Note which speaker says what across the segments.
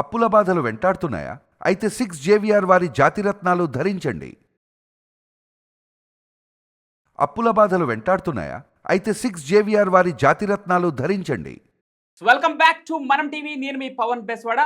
Speaker 1: అప్పుల బాధలు వెంటాడుతున్నాయా? అయితే సిక్స్ జేవిఆర్ వారి జాతిరత్నాలు ధరించండి. అప్పుల బాధలు వెంటాడుతున్నాయా? అయితే సిక్స్ జేవిఆర్ వారి జాతిరత్నాలు ధరించండి.
Speaker 2: Welcome back to Manam TV నేను మీ పవన్ బెస్వాడ.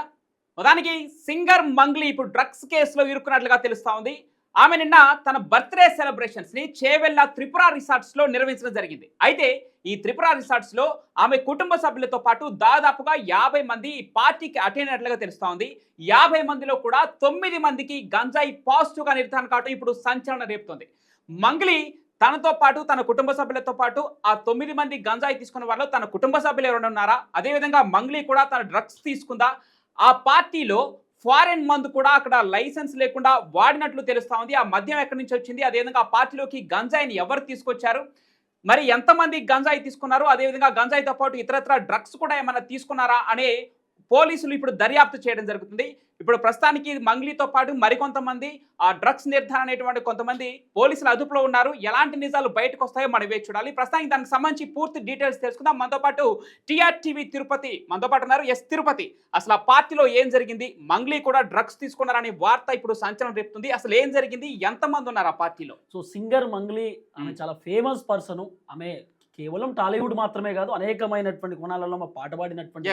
Speaker 2: మొదానికి సింగర్ మంగ్లీ ఇప్పుడు డ్రగ్స్ కేసులో ఇరుక్కున్నట్లుగా తెలుస్తా ఉంది. ఆమె నిన్న తన బర్త్డే సెలబ్రేషన్స్ని చేవెళ్ళ త్రిపుర రిసార్ట్స్లో నిర్వహించడం జరిగింది. అయితే ఈ త్రిపుర రిసార్ట్స్లో ఆమె కుటుంబ సభ్యులతో పాటు దాదాపుగా యాభై మంది ఈ పార్టీకి అటెండ్ అయినట్లుగా తెలుస్తా ఉంది. యాభై మందిలో కూడా తొమ్మిది మందికి గంజాయి పాజిటివ్గా నిర్ధారణ కావడం ఇప్పుడు సంచలనం రేపుతోంది. మంగ్లీ తనతో పాటు తన కుటుంబ సభ్యులతో పాటు ఆ తొమ్మిది మంది గంజాయి తీసుకున్న వాళ్ళు తన కుటుంబ సభ్యులు ఎవరైనా ఉన్నారా? అదేవిధంగా మంగ్లీ కూడా తన డ్రగ్స్ తీసుకుందా? ఆ పార్టీలో ఫారెన్ మందు కూడా అక్కడ లైసెన్స్ లేకుండా వాడినట్లు తెలుస్తా ఉంది. ఆ మద్యం ఎక్కడి నుంచి వచ్చింది? అదేవిధంగా ఆ పార్టీలోకి గంజాయిని ఎవరు తీసుకొచ్చారు? మరి ఎంతమంది గంజాయి తీసుకున్నారు? అదేవిధంగా గంజాయితో పాటు ఇతరత్ర డ్రగ్స్ కూడా ఏమైనా తీసుకున్నారా? అనే పోలీసులు ఇప్పుడు దర్యాప్తు చేయడం జరుగుతుంది. ఇప్పుడు ప్రస్తుతానికి మంగ్లీతో పాటు మరికొంతమంది ఆ డ్రగ్స్ నిర్ధారణ అనేటువంటి కొంతమంది పోలీసులు అదుపులో ఉన్నారు. ఎలాంటి నిజాలు బయటకు వస్తాయో మనం వేచి చూడాలి. ప్రస్తుతానికి దానికి సంబంధించి పూర్తి డీటెయిల్స్ తెలుసుకుందాం. మనతో పాటు టీఆర్టీవీ తిరుపతి మనతో పాటు ఉన్నారు ఎస్ తిరుపతి. అసలు ఆ పార్టీలో ఏం జరిగింది? మంగ్లీ కూడా డ్రగ్స్ తీసుకున్నారనే వార్త ఇప్పుడు సంచలనం రేపుతుంది. అసలు ఏం జరిగింది? ఎంతమంది ఉన్నారు ఆ పార్టీలో?
Speaker 3: సో సింగర్ మంగ్లీ ఆమె. చాలా ఫేమస్ పర్సన్. ఆమె కేవలం టాలీవుడ్ మాత్రమే కాదు అనేకమైనటువంటి కోణాలలో ఆమె పాట పాడినటువంటి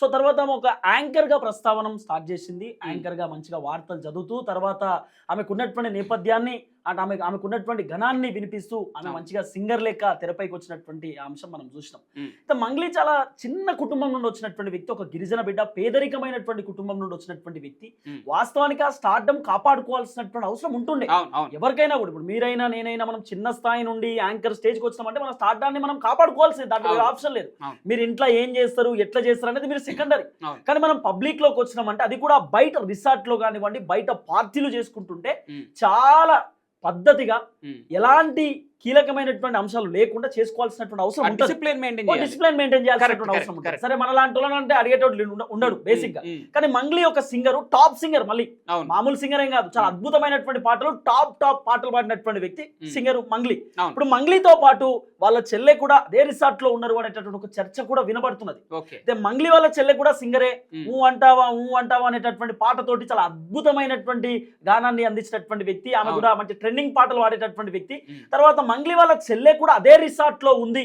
Speaker 3: సో తర్వాత ఆమె ఒక యాంకర్గా ప్రస్తావన స్టార్ట్ చేసింది. యాంకర్గా మంచిగా వార్తలు చదువుతూ తర్వాత ఆమెకు ఉన్నటువంటి నేపథ్యాన్ని అంటే ఆమె ఆమెకు ఉన్నటువంటి ఘనాన్ని వినిపిస్తూ ఆమె. మంచిగా సింగర్ లెక్క తెరపైకి వచ్చినటువంటి అంశం మనం చూసినాం. అయితే మంగ్లీ చాలా చిన్న కుటుంబం నుండి వచ్చినటువంటి వ్యక్తి ఒక గిరిజన బిడ్డ పేదరికమైనటువంటి కుటుంబం నుండి వచ్చినటువంటి వ్యక్తి. వాస్తవానికి ఆ స్టార్డమ్ కాపాడుకోవాల్సినటువంటి అవసరం ఉంటుండే ఎవరికైనా కూడా ఇప్పుడు మీరైనా నేనైనా మనం చిన్న స్థాయి నుండి యాంకర్ స్టేజ్కి వచ్చినామంటే మన స్టార్డాన్ని మనం కాపాడుకోవాల్సింది దాంట్లో. ఆప్షన్ లేదు. మీరు ఇంట్లో ఏం చేస్తారు ఎట్లా చేస్తారు అనేది మీరు సెకండరీ. కానీ మనం పబ్లిక్లోకి వచ్చినామంటే అది కూడా బయట రిసార్ట్లో కానివ్వండి బయట పార్టీలు చేసుకుంటుంటే. చాలా పద్ధతిగా. ఎలాంటి కీలకమైనటువంటి అంశాలు లేకుండా చేసుకోవాల్సినటువంటి అవసరం
Speaker 2: డిసిప్లిన్ మెయింటైన్
Speaker 3: డిసిప్లిన్ మెయింటైన్ చేయాల్సినటువంటి అవసరం ఉంటుంది. సరే మన లాంటి అంటే అడిగేటోడు ఉండ- ఉండడు
Speaker 2: బేసిక్గా.
Speaker 3: కానీ మంగ్లీ ఒక సింగర్ టాప్ సింగర్ మళ్ళీ మామూలు సింగర్ ఏం కాదు చాలా. అద్భుతమైనటువంటి పాటలు టాప్ టాప్ పాటలు పాడినటువంటి వ్యక్తి. సింగర్ మంగ్లీ. ఇప్పుడు మంగ్లీతో పాటు వాళ్ళ చెల్లె కూడా అదే రిసార్ట్లో ఉన్నారు అనేటటువంటి ఒక చర్చ కూడా వినబడుతున్నది అయితే మంగ్లీ వాళ్ళ చెల్లె కూడా సింగరే. ఊ అంటావా ఊ అంటావా అనేటటువంటి పాటతోటి చాలా అద్భుతమైనటువంటి గానాన్ని అందించినటువంటి వ్యక్తి ఆమె. కూడా మంచి ట్రెండింగ్ పాటలు పాడేటటువంటి వ్యక్తి. తర్వాత మంగ్లీ వాళ్ళ చెల్లె కూడా అదే రిసార్ట్లో ఉంది.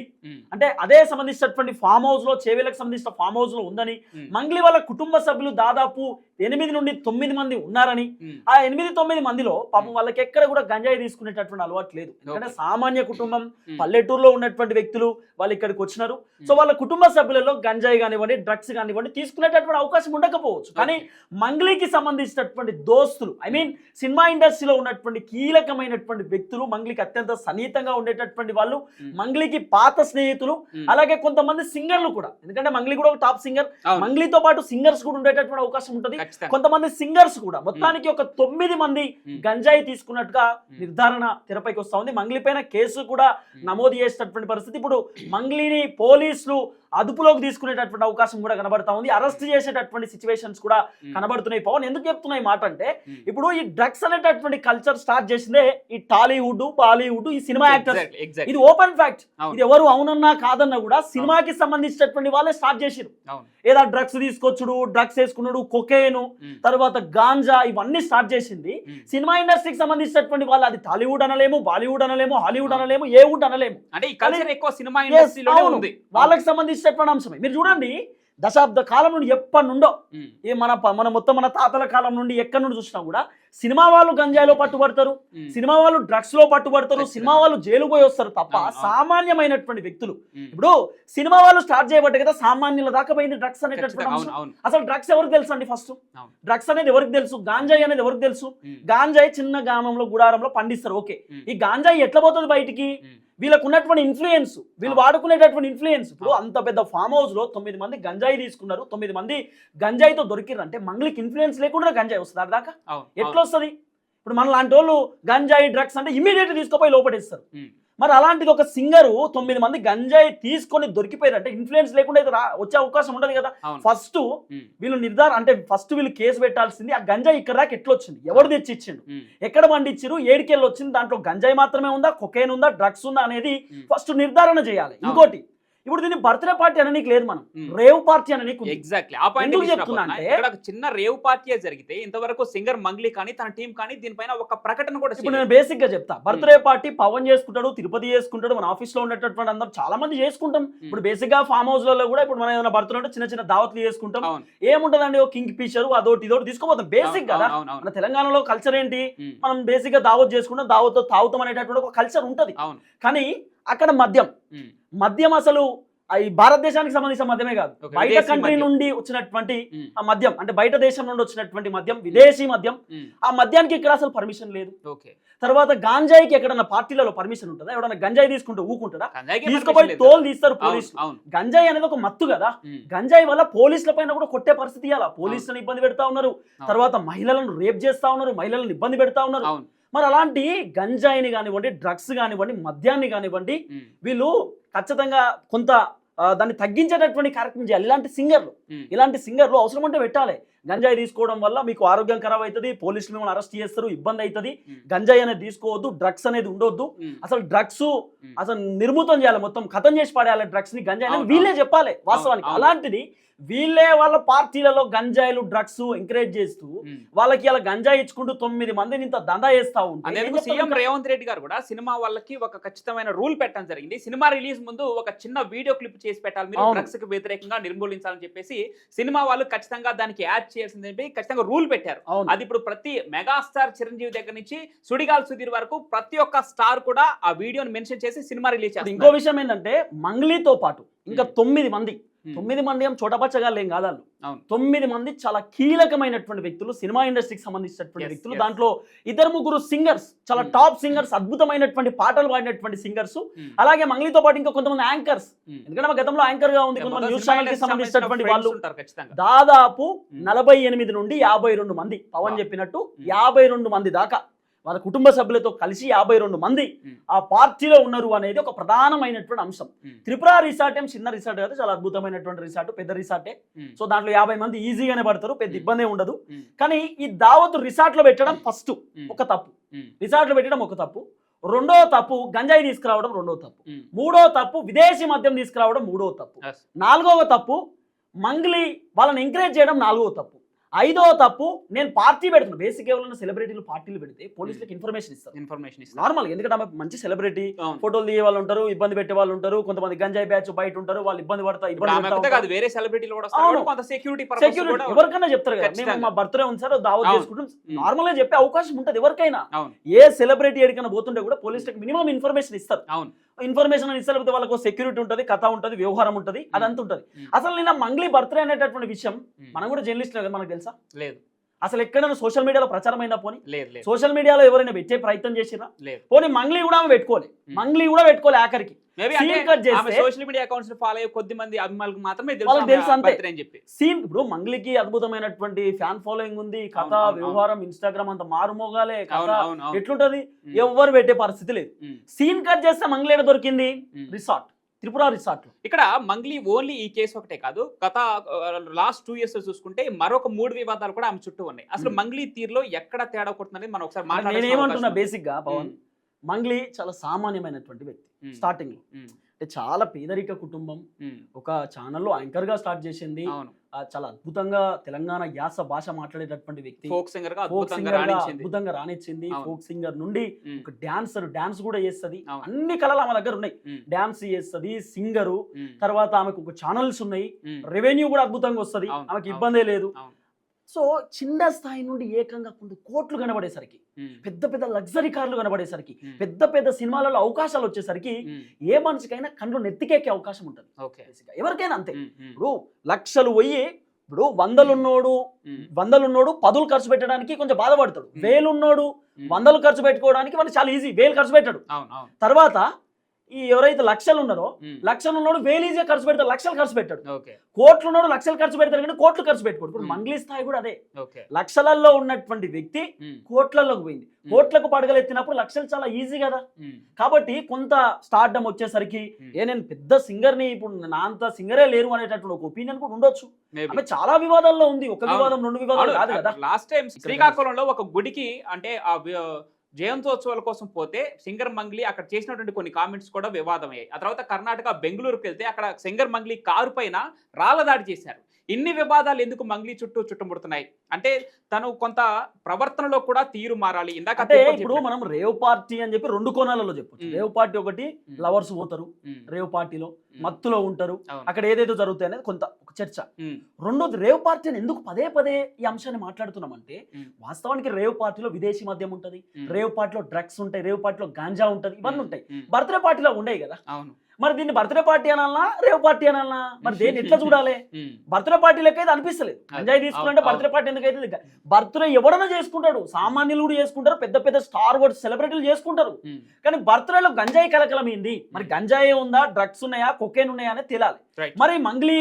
Speaker 3: అంటే అదే సంబంధించినటువంటి ఫామ్ హౌస్లో చేవేలకు సంబంధించిన ఫామ్ హౌస్లో ఉందని. మంగ్లీ వాళ్ళ కుటుంబ సభ్యులు దాదాపు ఎనిమిది నుండి తొమ్మిది మంది ఉన్నారని. ఆ ఎనిమిది తొమ్మిది మందిలో పాపం వాళ్ళకి ఎక్కడ కూడా గంజాయి తీసుకునేటటువంటి అలవాటు లేదు ఎందుకంటే. సామాన్య కుటుంబం. పల్లెటూరులో ఉన్నటువంటి వ్యక్తులు వాళ్ళు ఇక్కడికి వచ్చినారు సో వాళ్ళ కుటుంబ సభ్యులలో గంజాయి కానివ్వండి డ్రగ్స్ కానివ్వండి తీసుకునేటటువంటి అవకాశం ఉండకపోవచ్చు కానీ మంగ్లీకి సంబంధించినటువంటి దోస్తులు ఐ మీన్ సినిమా ఇండస్ట్రీలో ఉన్నటువంటి కీలకమైనటువంటి వ్యక్తులు మంగ్లీకి అత్యంత సన్నిహితంగా ఉండేటటువంటి వాళ్ళు. మంగ్లీకి పాత స్నేహితులు. అలాగే కొంతమంది సింగర్లు కూడా ఎందుకంటే మంగ్లీ కూడా ఒక టాప్ సింగర్. మంగ్లీతో పాటు సింగర్స్ కూడా ఉండేటటువంటి అవకాశం ఉంటుంది. కొంతమంది సింగర్స్ కూడా మొత్తానికి ఒక తొమ్మిది మంది. గంజాయి తీసుకున్నట్టుగా. నిర్ధారణ తెరపైకి వస్తా ఉంది మంగ్లీ పైన కేసు కూడా. నమోదు చేసేటటువంటి పరిస్థితి ఇప్పుడు మంగ్లీని పోలీసులు అదుపులోకి తీసుకునేటటువంటి అవకాశం కూడా కనబడతా ఉంది అరెస్ట్ చేసేటటువంటి సిచ్యువేషన్స్ కూడా. కనబడుతున్నాయి పవన్ ఎందుకు చెప్తున్నాయి మాట అంటే. ఇప్పుడు ఈ డ్రగ్స్ అనేటటువంటి కల్చర్ స్టార్ట్ చేసిందే ఈ టాలీవుడ్ బాలీవుడ్ ఈ సినిమా యాక్టర్స్
Speaker 2: Exactly, exactly.
Speaker 3: ఇది ఓపెన్ ఫ్యాక్ట్. ఇది ఎవరు అవునన్నా కాదన్నా కూడా సినిమాకి సంబంధించినటువంటి వాళ్ళే స్టార్ట్ చేసిరు. ఏదో డ్రగ్స్ తీసుకొచ్చుడు డ్రగ్స్ వేసుకున్నాడు కొకేను. తర్వాత గాంజా ఇవన్నీ స్టార్ట్ చేసింది. సినిమా ఇండస్ట్రీకి సంబంధించినటువంటి వాళ్ళు అది టాలీవుడ్ అనలేము బాలీవుడ్ అనలేము హాలీవుడ్. అనలేము ఏ వుడ్ అనలేము
Speaker 2: అంటే ఈ కల్చర్ ఎక్కువ సినిమా. ఉంది
Speaker 3: వాళ్ళకి సంబంధించినటువంటి అంశమే మీరు చూడండి దశాబ్ద కాలం నుండి ఎప్పటి నుండో. ఏ మన మన మొత్తం మన తాతల కాలం నుండి ఎక్కడి నుండి చూసినా కూడా సినిమా వాళ్ళు గంజాయిలో పట్టుబడతారు. సినిమా వాళ్ళు డ్రగ్స్లో పట్టుబడతారు. సినిమా వాళ్ళు జైలు పోయి వస్తారు తప్ప. సామాన్యమైనటువంటి వ్యక్తులు. ఇప్పుడు సినిమా వాళ్ళు స్టార్ట్ చేయబట్టే కదా సామాన్యుల దాకా పోయింది డ్రగ్స్ అనేటటువంటి అంశం అసలు డ్రగ్స్ ఎవరికి తెలుసు అండి ఫస్ట్. డ్రగ్స్ అనేది ఎవరికి తెలుసు గాంజాయి అనేది ఎవరికి తెలుసు. గాంజాయి చిన్న గ్రామంలో గుడారంలో పండిస్తారు ఓకే. ఈ గాంజాయి ఎట్లా పోతుంది బయటికి. వీళ్ళకు ఉన్నటువంటి ఇన్ఫ్లుయెన్స్ వీళ్ళు. వాడుకునేటటువంటి ఇన్ఫ్లుయెన్స్ ఇప్పుడు. అంత పెద్ద ఫామ్ హౌస్లో తొమ్మిది మంది గంజాయి తీసుకున్నారు తొమ్మిది మంది గంజాయితో దొరికిర్రు అంటే మంగ్లీకి ఇన్ఫ్లుయెన్స్ లేకుండా గంజాయి వస్తుంది దాకా ఎట్లా వస్తుంది ఇప్పుడు మన లాంటి వాళ్ళు గంజాయి డ్రగ్స్ అంటే ఇమీడియట్ తీసుకుపోయి లోపడేస్తారు. మరి అలాంటిది ఒక సింగరు తొమ్మిది మంది గంజాయి తీసుకొని దొరికిపోయారు అంటే ఇన్ఫ్లుయెన్స్ లేకుండా వచ్చే అవకాశం ఉండదు కదా. ఫస్ట్. వీళ్ళు నిర్ధారణ అంటే ఫస్ట్ వీళ్ళు కేసు పెట్టాల్సింది ఆ గంజాయి ఇక్కడ దాకా ఎట్లా వచ్చింది ఎవరు తెచ్చి ఇచ్చిండు. ఎక్కడ పండించారు ఏడికెళ్ళి వచ్చింది దాంట్లో గంజాయి మాత్రమే ఉందా కొకేన్ ఉందా డ్రగ్స్ ఉందా అనేది. ఫస్ట్ నిర్ధారణ చేయాలి. ఇంకోటి ఇప్పుడు దీన్ని బర్త్డే పార్టీ అననీకి లేదు మనం. రేవ్ పార్టీ అననీకి ఉంది.
Speaker 2: ఎగ్జాక్ట్లీ ఆ పాయింట్ ఇక్కడ ఒక చిన్న రేవ్ పార్టీ జరిగితే ఇంతవరకు సింగర్ మంగ్లీ కానీ తన టీం కానీ దీనిపైన ఒక ప్రకటన కూడా
Speaker 3: ఇప్పుడు నేను. బేసిక్గా చెప్తా. బర్త్డే పార్టీ పవన్ చేసుకుంటాడు తిరుపతి చేసుకుంటాడు మన ఆఫీస్లో ఉన్నటువంటి అందరం చాలా మంది చేసుకుంటాం. ఇప్పుడు బేసిక్గా ఫామ్ హౌస్లలో కూడా ఇప్పుడు మనం ఏదైనా బర్త్డే ఉంటే చిన్న చిన్న దావత్లు చేసుకుంటాం. ఏముంటదండి ఒక కింగ్ ఫిషర్ అదోటి ఇదోటి తీసుకోపోతాం. బేసిక్ కదా? మన తెలంగాణలో కల్చర్ ఏంటి? మనం బేసిక్గా దావత్ చేసుకుంటాం దావత్ తాగుతాం అనేటటువంటి ఒక కల్చర్ ఉంటది. కానీ అక్కడ మద్యం. మద్యం అసలు ఈ భారతదేశానికి సంబంధించిన మద్యమే కాదు. బయట కంట్రీ. నుండి వచ్చినటువంటి ఆ మద్యం అంటే బయట దేశం నుండి వచ్చినటువంటి మద్యం విదేశీ మద్యం ఆ మద్యానికి ఇక్కడ అసలు పర్మిషన్ లేదు. తర్వాత గాంజాయికి ఎక్కడన్నా పార్టీలలో పర్మిషన్ ఉంటుందా? ఎవడన్నా గంజాయి తీసుకుంటూ తీసుకుపోయి
Speaker 2: permission లేదు.
Speaker 3: తోలు తీస్తారు పోలీసులు.
Speaker 2: అవును.
Speaker 3: గంజాయి అనేది ఒక మత్తు కదా. గంజాయి వల్ల పోలీసుల పైన కూడా కొట్టే పరిస్థితి ఇవ్వాలా పోలీసులను ఇబ్బంది పెడతా ఉన్నారు. తర్వాత మహిళలను రేప్ చేస్తా ఉన్నారు. మహిళలను ఇబ్బంది పెడతా ఉన్నారు. మరి అలాంటి గంజాయిని కానివ్వండి డ్రగ్స్ కానివ్వండి మద్యాన్ని కానివ్వండి వీళ్ళు ఖచ్చితంగా కొంత దాన్ని తగ్గించేటటువంటి కార్యక్రమం చేయాలి. ఇలాంటి సింగర్లు. ఇలాంటి సింగర్లు అవసరం అంటే పెట్టాలి. గంజాయి తీసుకోవడం వల్ల మీకు ఆరోగ్యం ఖరాబ్ అవుతుంది పోలీసులు మిమ్మల్ని అరెస్ట్ చేస్తారు ఇబ్బంది అవుతుంది గంజాయి అనేది తీసుకోవద్దు డ్రగ్స్ అనేది ఉండొద్దు అసలు డ్రగ్స్. అసలు నిర్మూతం చేయాలి మొత్తం ఖతం చేసి పడేయాలి డ్రగ్స్ని గంజాయి అనేది వీళ్ళే చెప్పాలి వాస్తవానికి. అలాంటిది వీళ్ళే వాళ్ళ పార్టీలలో గంజాయిలు డ్రగ్స్ ఎంకరేజ్ చేస్తూ. వాళ్ళకి ఇలా గంజాయి ఇచ్చుకుంటూ తొమ్మిది మందిని ఇంత దందా చేస్తా ఉంటే ఏం
Speaker 2: అందుకు
Speaker 3: చెప్తారు
Speaker 2: సీఎం? రేవంత్ రెడ్డి గారు కూడా సినిమా వాళ్ళకి ఒక ఖచ్చితమైన రూల్ పెట్టడం జరిగింది సినిమా రిలీజ్ ముందు ఒక చిన్న వీడియో క్లిప్ చేసి పెట్టాలి మీరు. డ్రగ్స్కి వ్యతిరేకంగా నిర్మూలించాలని చెప్పేసి సినిమా వాళ్ళు ఖచ్చితంగా దానికి యాడ్ చేయాల్సింది చెప్పి ఖచ్చితంగా రూల్ పెట్టారు అది ఇప్పుడు ప్రతి మెగాస్టార్ చిరంజీవి దగ్గర నుంచి సుడిగాల్ సుధీర్ వరకు ప్రతి ఒక్క స్టార్ కూడా ఆ వీడియోని మెన్షన్ చేసి సినిమా రిలీజ్
Speaker 3: ఇప్పుడు ఇంకో
Speaker 2: చేస్తారు
Speaker 3: విషయం ఏంటంటే మంగ్లీతో పాటు ఇంకా. తొమ్మిది మంది. తొమ్మిది మంది ఏం చోటపచ్చగాళ్ళు ఏం కాదు వాళ్ళు.
Speaker 2: అవును.
Speaker 3: తొమ్మిది మంది చాలా కీలకమైనటువంటి వ్యక్తులు సినిమా ఇండస్ట్రీకి సంబంధించినటువంటి వ్యక్తులు. దాంట్లో ఇద్దరు ముగ్గురు సింగర్స్ చాలా. టాప్ సింగర్స్ అద్భుతమైనటువంటి పాటలు పాడినటువంటి సింగర్స్ అలాగే మంగ్లీతో పాటు ఇంకా కొంతమంది యాంకర్స్ ఎందుకంటే మా గతంలో యాంకర్గా ఉంది కొంతమంది న్యూస్ ఛానల్కి సంబంధించినటువంటి వాళ్ళు దాదాపు. నలభై ఎనిమిది నుండి యాభై రెండు మంది పవన్. చెప్పినట్టు. యాభై రెండు మంది దాకా వాళ్ళ కుటుంబ సభ్యులతో కలిసి యాభై రెండు మంది. ఆ పార్టీలో ఉన్నారు అనేది ఒక ప్రధానమైనటువంటి అంశం. త్రిపుర రిసార్ట్ ఏం చిన్న రిసార్ట్ కాదు చాలా అద్భుతమైనటువంటి రిసార్ట్ పెద్ద రిసార్టే. సో దాంట్లో యాభై మంది ఈజీగానే పడతారు పెద్ద. ఇబ్బంది ఉండదు. కానీ ఈ దావత్ రిసార్ట్లో పెట్టడం ఫస్ట్. ఒక తప్పు. రిసార్ట్లో పెట్టడం ఒక తప్పు రెండో తప్పు గంజాయి తీసుకురావడం రెండో తప్పు. మూడో తప్పు విదేశీ మద్యం తీసుకురావడం మూడో తప్పు. నాలుగవ తప్పు మంగ్లీ వాళ్ళని ఎంకరేజ్ చేయడం నాలుగవ తప్పు ఐదవ తప్పు నేను పార్టీ పెడుతున్నా. బేసిక్ ఎవరైనా సెలబ్రిటీలు పార్టీలు పెడితే పోలీసులకు ఇన్ఫర్మేషన్ ఇస్తారు.
Speaker 2: ఇన్ఫర్మేషన్ ఇస్తారు.
Speaker 3: నార్మల్ ఎందుకంటే ఆమె మంచి సెలబ్రిటీ. ఫోటోలు తీయే వాళ్ళు ఉంటారు ఇబ్బంది పెట్టే వాళ్ళు ఉంటారు కొంతమంది గంజాయి బ్యాచ్ బయట ఉంటారు వాళ్ళు ఇబ్బంది పడతా
Speaker 2: ఇప్పుడు
Speaker 3: ఇబ్బంది
Speaker 2: వేరే సెలబ్రిటీలు కూడా కొంత సెక్యూరిటీ
Speaker 3: ఎవరికైనా చెప్తారు కదా. మా బర్త్డే ఉంది సార్ దావత్. చేసుకుంటాం. నార్మల్గా చెప్పే అవకాశం ఉంటుంది ఎవరికైనా. ఏ సెలబ్రిటీ ఎడికైనా పోతుంటే కూడా పోలీసులకు మినిమం ఇన్ఫర్మేషన్ ఇస్తారు.
Speaker 2: అవును.
Speaker 3: ఇన్ఫర్మేషన్ అని లేకపోతే వాళ్ళకు సెక్యూరిటీ ఉంటుంది కథ ఉంటుంది వ్యవహారం ఉంటుంది అదంతా ఉంటుంది. అసలు నిన్న మంగ్లీ బర్త్డే అనేటటువంటి విషయం. మనం కూడా జర్నలిస్ట్ మనకు తెలుసా
Speaker 2: లేదు
Speaker 3: అసలు ఎక్కడైనా సోషల్ మీడియాలో ప్రచారం అయినా పోనీ?
Speaker 2: లేదు
Speaker 3: సోషల్ మీడియాలో ఎవరైనా పెట్టే ప్రయత్నం చేసినా
Speaker 2: లేదు.
Speaker 3: పోనీ మంగ్లీ కూడా ఆమె పెట్టుకోలే. మంగ్లీ కూడా పెట్టుకోలే ఆఖరికి.
Speaker 2: సోషల్ మీడియా అకౌంట్స్ ఫాలో అయ్యే కొద్ది మంది అభిమానులకు మాత్రమే
Speaker 3: వాళ్ళకి తెలుసు
Speaker 2: తెలుసు
Speaker 3: అంతే.
Speaker 2: బర్త్డే అని చెప్పి.
Speaker 3: సీన్ ఇప్పుడు మంగ్లీకి అద్భుతమైనటువంటి ఫ్యాన్ ఫాలోయింగ్ ఉంది కథ వ్యవహారం ఇన్స్టాగ్రామ్ అంత మారుమోగాలే కథ ఎట్లుంటది?
Speaker 2: ఉమ్.
Speaker 3: ఎవ్వరు పెట్టే పరిస్థితి లేదు. సీన్ కట్ చేస్తే మంగ్లీ దొరికింది. రిసార్ట్. త్రిపుర రిసార్ట్
Speaker 2: ఇక్కడ మంగ్లీ ఓన్లీ ఈ కేసు ఒకటే కాదు గత లాస్ట్ టూ ఇయర్స్ చూసుకుంటే మరొక మూడు వివాదాలు కూడా ఆమె చుట్టూ ఉన్నాయి అసలు. మంగ్లీ తీరులో ఎక్కడ తేడా కొడుతుందని మనం ఒకసారి
Speaker 3: నేను
Speaker 2: మాట్లాడాల్సిన
Speaker 3: ఏమంటున్నా
Speaker 2: అవకాశం
Speaker 3: బేసిక్గా
Speaker 2: ఉంది.
Speaker 3: పవన్ మంగ్లీ చాలా సామాన్యమైనటువంటి వ్యక్తి
Speaker 2: ఉమ్.
Speaker 3: అంటే చాలా పేదరిక కుటుంబం. ఒక ఛానల్లో యాంకర్గా స్టార్ట్ చేసింది చాలా అద్భుతంగా తెలంగాణ యాస భాష మాట్లాడేటటువంటి వ్యక్తి
Speaker 2: ఫోక్ సింగర్ అద్భుతంగా రాణించింది.
Speaker 3: ఫోక్ సింగర్ నుండి. ఒక డాన్సర్ డాన్స్ కూడా చేస్తుంది. అన్ని కళలు ఆమె దగ్గర ఉన్నాయి. డాన్స్ చేస్తుంది సింగరు. తర్వాత ఆమెకు ఒక ఛానల్స్ ఉన్నాయి. రెవెన్యూ కూడా అద్భుతంగా వస్తుంది ఆమెకి. ఇబ్బందే లేదు. సో చిన్న స్థాయి నుండి ఏకంగా కొన్ని కోట్లు కనబడేసరికి. పెద్ద పెద్ద లగ్జరీ కార్లు కనబడేసరికి. పెద్ద పెద్ద సినిమాలలో అవకాశాలు వచ్చేసరికి. ఏ మనిషికైనా కళ్ళు నెత్తికెక్కే అవకాశం ఉంటుంది. ఎవరికైనా అంతే. ఇప్పుడు లక్షలు పోయి ఇప్పుడు వందలున్నోడు. వందలున్నోడు పదులు ఖర్చు పెట్టడానికి కొంచెం బాధపడతాడు. వేలున్నోడు. వందలు ఖర్చు పెట్టుకోవడానికి మనకి చాలా ఈజీ వేలు ఖర్చు పెట్టాడు తర్వాత ఈ ఎవరైతే లక్షలు ఉన్నారో. లక్షలు ఉన్నాడు వేలు ఈజీగా ఖర్చు పెడతాడు లక్షలు ఖర్చు పెట్టాడు కోట్లు ఉన్నాడు లక్షలు ఖర్చు పెడతాడు కానీ కోట్లు ఖర్చు పెట్టుకోడు ఇప్పుడు. మంగ్లీ స్థాయి కూడా అదే లక్షలలో ఉన్నటువంటి వ్యక్తి. కోట్లలోకి పోయింది కోట్లకు పడగలెత్తినప్పుడు లక్షలు చాలా ఈజీ కదా. కాబట్టి కొంత స్టార్డమ్ వచ్చేసరికి. ఏ నేను పెద్ద సింగర్ని ఇప్పుడు నా అంత సింగరే లేరు అనేటటువంటి ఒక ఒపీనియన్ కూడా ఉండొచ్చు. ఆమె చాలా వివాదాల్లో ఉంది ఒక. వివాదం రెండు వివాదాలు కాదు కదా
Speaker 2: లాస్ట్ టైం శ్రీకాకుళంలో ఒక గుడికి అంటే జయంతోత్సవాల కోసం పోతే సింగర్ మంగ్లీ అక్కడ చేసినటువంటి కొన్ని కామెంట్స్ కూడా వివాదమయ్యాయి. ఆ తర్వాత కర్ణాటక బెంగళూరుకి వెళ్తే అక్కడ సింగర్ మంగ్లీ కారు పైన రాళ్ళ దాడి చేశారు. ఇన్ని వివాదాలు ఎందుకు మంగ్లీ చుట్టూ చుట్టుముడుతున్నాయి? అంటే తను కొంత ప్రవర్తనలో కూడా తీరు మారాలి. ఇందాక
Speaker 3: అంటే ఇప్పుడు. మనం రేవ్ పార్టీ అని చెప్పి రెండు కోణాలలో చెప్పొచ్చు.
Speaker 2: మ్మ్.
Speaker 3: రేవ్ పార్టీ ఒకటి. లవర్స్ పోతారు. రేవ్ పార్టీలో మత్తులో ఉంటారు. అక్కడ ఏదేదో జరుగుతాయి అనేది కొంత ఒక చర్చ. రెండోది రేవ్ పార్టీ అని ఎందుకు పదే పదే ఈ అంశాన్ని మాట్లాడుతున్నామంటే
Speaker 2: ఉమ్,
Speaker 3: వాస్తవానికి రేవ్ పార్టీలో విదేశీ మద్యం ఉంటుంది. రేవ్ పార్టీలో డ్రగ్స్ ఉంటాయి. రేవ్ పార్టీలో గాంజా ఉంటుంది. ఇవన్నీ ఉంటాయి. బర్త్డే పార్టీలో ఉండేవి కదా.
Speaker 2: అవును.
Speaker 3: మరి దీన్ని బర్త్డే పార్టీ అనాలనా? రేవ్ పార్టీ అనాలనా? మరి దేన్ని ఎట్లా చూడాలి? బర్త్డే పార్టీలకి అయితే అనిపిస్తలేదు. గంజాయి తీసుకుంటే బర్త్డే పార్టీ ఎందుకు అయితే బర్త్డే ఎవడన్నా చేసుకుంటాడు. సామాన్యులు కూడా చేసుకుంటారు. పెద్ద పెద్ద స్టార్ వర్డ్ సెలబ్రిటీలు చేసుకుంటారు. కానీ బర్త్డేలో గంజాయి కలకలం ఏంది? మరి గంజాయి ఉందా? డ్రగ్స్ ఉన్నాయా? కొకేన్ ఉన్నాయా అనేది తెలియాలి
Speaker 2: Right.
Speaker 3: మరి మంగ్లీ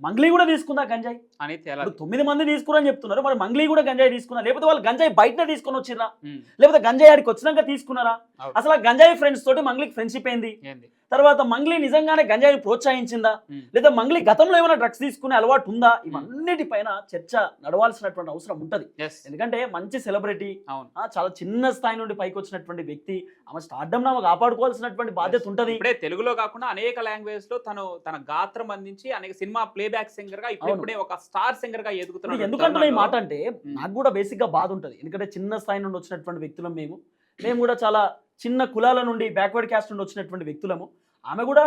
Speaker 3: మంగ్లీ కూడా తీసుకుందా గంజాయి?
Speaker 2: అని తేలాలి.
Speaker 3: తొమ్మిది మంది తీసుకురని చెప్తున్నారు. మరి మంగ్లీ కూడా గంజాయి తీసుకున్నారు లేకపోతే వాళ్ళు గంజాయి బయటనే తీసుకొని వచ్చిర్రా?
Speaker 2: ఉమ్,
Speaker 3: లేకపోతే గంజాయి ఆడికి వచ్చినాక తీసుకున్నారా. అసలు గంజాయి ఫ్రెండ్స్ తోటి మంగ్లీకి ఫ్రెండ్షిప్ అయింది
Speaker 2: ఏంది?
Speaker 3: తర్వాత మంగ్లీ నిజంగానే గంజాయిని ప్రోత్సహించిందా? లేదా మంగ్లీ గతంలో ఏమైనా డ్రగ్స్ తీసుకునే అలవాటు ఉందా ఇవన్నిటిపైన చర్చ నడవాల్సినటువంటి అవసరం ఉంటది. ఎందుకంటే మంచి సెలబ్రిటీ
Speaker 2: అవును.
Speaker 3: చాలా చిన్న స్థాయి నుండి పైకి వచ్చినటువంటి వ్యక్తి ఆమె స్టార్డమ్ ఆమె కాపాడుకోవాల్సినటువంటి బాధ్యత ఉంటది.
Speaker 2: ఇప్పుడే తెలుగులో కాకుండా అనేక లాంగ్వేజ్లో తను తన గాత్రం అందించి అనేక సినిమా ప్లేబ్యాక్ సింగర్గా ఇప్పుడు ఒక స్టార్
Speaker 3: సింగర్గా
Speaker 2: ఎదుగుతున్నాడు
Speaker 3: ఈ
Speaker 2: తరుణంలో-
Speaker 3: మాట అంటే నాకు కూడా బేసిక్గా బాధ ఉంటది. ఎందుకంటే చిన్న స్థాయి నుండి వచ్చినటువంటి వ్యక్తులం మేము. మేము కూడా చాలా చిన్న కులాల నుండి బ్యాక్వర్డ్ క్యాస్ట్ నుండి వచ్చినటువంటి వ్యక్తులము. ఆమె కూడా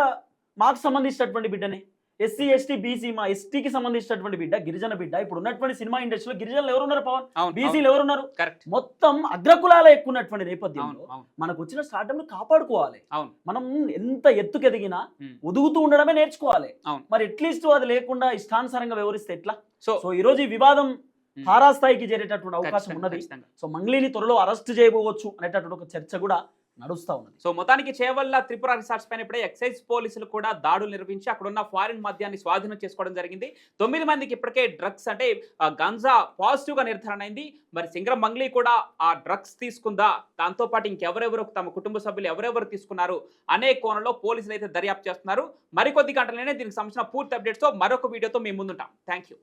Speaker 3: మాకు సంబంధించినటువంటి బిడ్డనే. ఎస్సీ ఎస్టీ బీసీ మా ఎస్టీకి సంబంధించినటువంటి బిడ్డ గిరిజన బిడ్డ. ఇప్పుడు ఉన్నటువంటి సినిమా ఇండస్ట్రీలో గిరిజనులు ఎవరున్నారు పవన్? బీసీలు ఎవరున్నారు? మొత్తం అగ్రకులాల ఎక్కువ ఉన్నటువంటి
Speaker 2: అవును
Speaker 3: నేపథ్యంలో మనకు వచ్చిన స్టార్టమ్ను కాపాడుకోవాలి. మనం ఎంత ఎత్తుకెదిగినా. ఒదుగుతూ ఉండడమే నేర్చుకోవాలి. మరి అట్లీస్ట్ అది లేకుండా ఇష్టానుసారంగా వ్యవహరిస్తే ఎట్లా?
Speaker 2: సో
Speaker 3: సో ఈ రోజు ఈ వివాదం. తారాస్థాయికి చేరేటటువంటి అవకాశం ఉన్నది. సో మంగ్లీని త్వరలో అరెస్ట్ చేయబోవచ్చు అనేటటువంటి ఒక చర్చ కూడా నడుస్తా ఉన్నది.
Speaker 2: సో మొత్తానికి చేవల్ల త్రిపుర రిసార్ట్స్ పైన ఇప్పుడే ఎక్సైజ్ పోలీసులు కూడా దాడులు నిర్వహించి అక్కడ ఉన్న ఫారిన్ మద్యాన్ని స్వాధీనం చేసుకోవడం జరిగింది. తొమ్మిది మందికి ఇప్పటికే డ్రగ్స్ అంటే గంజా పాజిటివ్గా నిర్ధారణ అయింది. మరి సింగరం మంగ్లీ కూడా ఆ డ్రగ్స్ తీసుకుందా? దాంతో పాటు ఇంకెవరెవరు తమ కుటుంబ సభ్యులు ఎవరెవరు తీసుకున్నారు అనే కోణంలో పోలీసులు అయితే దర్యాప్తు చేస్తున్నారు. మరికొద్ది గంటలనే దీనికి సంబంధించిన పూర్తి అప్డేట్స్తో మరొక వీడియోతో మేము ముందుంటాం. థ్యాంక్